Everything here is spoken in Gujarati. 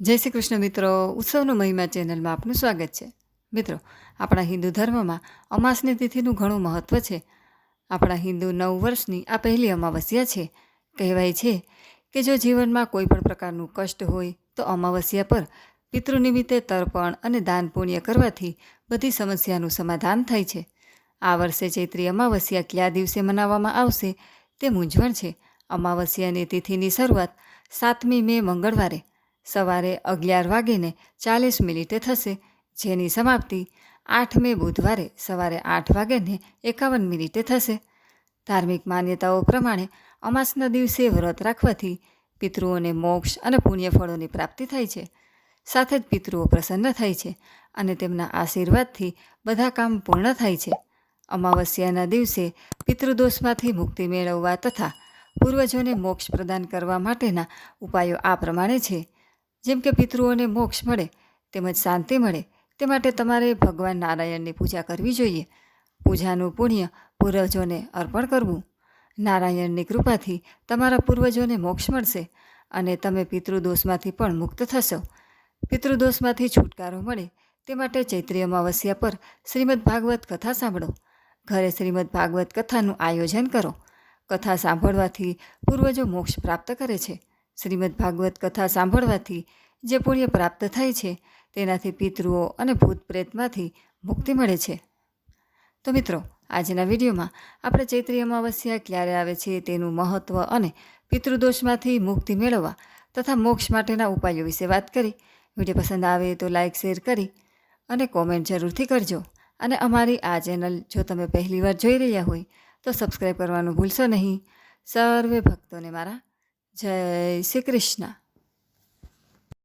જય શ્રી કૃષ્ણ મિત્રો, ઉત્સવનો મહિમા ચેનલમાં આપનું સ્વાગત છે. મિત્રો, આપણા હિન્દુ ધર્મમાં અમાસની તિથિનું ઘણું મહત્ત્વ છે. આપણા હિન્દુ નવ વર્ષની આ પહેલી અમાવસ્યા છે. કહેવાય છે કે જો જીવનમાં કોઈ પણ પ્રકારનું કષ્ટ હોય, તો અમાવસ્યા પર પિતૃ નિમિત્તે તર્પણ અને દાન પુણ્ય કરવાથી બધી સમસ્યાનું સમાધાન થાય છે. આ વર્ષે ચૈત્રી અમાવસ્યા કયા દિવસે મનાવવામાં આવશે તે મૂંઝવણ છે. અમાવસ્યાની તિથિની શરૂઆત સાતમી મે મંગળવારે સવારે અગિયાર વાગીને ચાલીસ મિનિટે થશે. જેની સમાપ્તિ આઠ મે બુધવારે સવારે આઠ વાગ્યાને એકાવન મિનિટે થશે. ધાર્મિક માન્યતાઓ પ્રમાણે અમાસના દિવસે વ્રત રાખવાથી પિતૃઓને મોક્ષ અને પુણ્યફળોની પ્રાપ્તિ થાય છે. સાથે જ પિતૃઓ પ્રસન્ન થાય છે અને તેમના આશીર્વાદથી બધા કામ પૂર્ણ થાય છે. અમાવસ્યાના દિવસે પિતૃદોષમાંથી મુક્તિ મેળવવા તથા પૂર્વજોને મોક્ષ પ્રદાન કરવા માટેના ઉપાયો આ પ્રમાણે છે. જેમ કે પિતૃઓને મોક્ષ મળે, તેમજ શાંતિ મળે, તે માટે તમારે ભગવાન નારાયણની પૂજા કરવી જોઈએ. પૂજાનું પુણ્ય પૂર્વજોને અર્પણ કરવું. નારાયણની કૃપાથી તમારા પૂર્વજોને મોક્ષ મળશે અને તમે પિતૃદોષમાંથી પણ મુક્ત થશો. પિતૃદોષમાંથી છુટકારો મળે, તે માટે ચૈત્રી અમાવસ્યા પર શ્રીમદ ભાગવત કથા સાંભળો. ઘરે શ્રીમદ ભાગવત કથાનું આયોજન કરો. કથા સાંભળવાથી પૂર્વજો મોક્ષ પ્રાપ્ત કરે છે. શ્રીમદ ભાગવત કથા સાંભળવાથી જે પુણ્ય પ્રાપ્ત થાય છે, તેનાથી પિતૃઓ અને ભૂત પ્રેતમાંથી મુક્તિ મળે છે. તો મિત્રો, આજના વિડીયોમાં આપણે ચૈત્રી અમાવસ્યા ક્યારે આવે છે, તેનું મહત્ત્વ અને પિતૃદોષમાંથી મુક્તિ મેળવવા તથા મોક્ષ માટેના ઉપાયો વિશે વાત કરી. વીડિયો પસંદ આવે તો લાઇક શેર કરી અને કોમેન્ટ જરૂરથી કરજો. અને અમારી આ ચેનલ જો તમે પહેલીવાર જોઈ રહ્યા હોય તો સબસ્ક્રાઈબ કરવાનું ભૂલશો નહીં. સર્વે ભક્તોને મારા જય શ્રી કૃષ્ણ.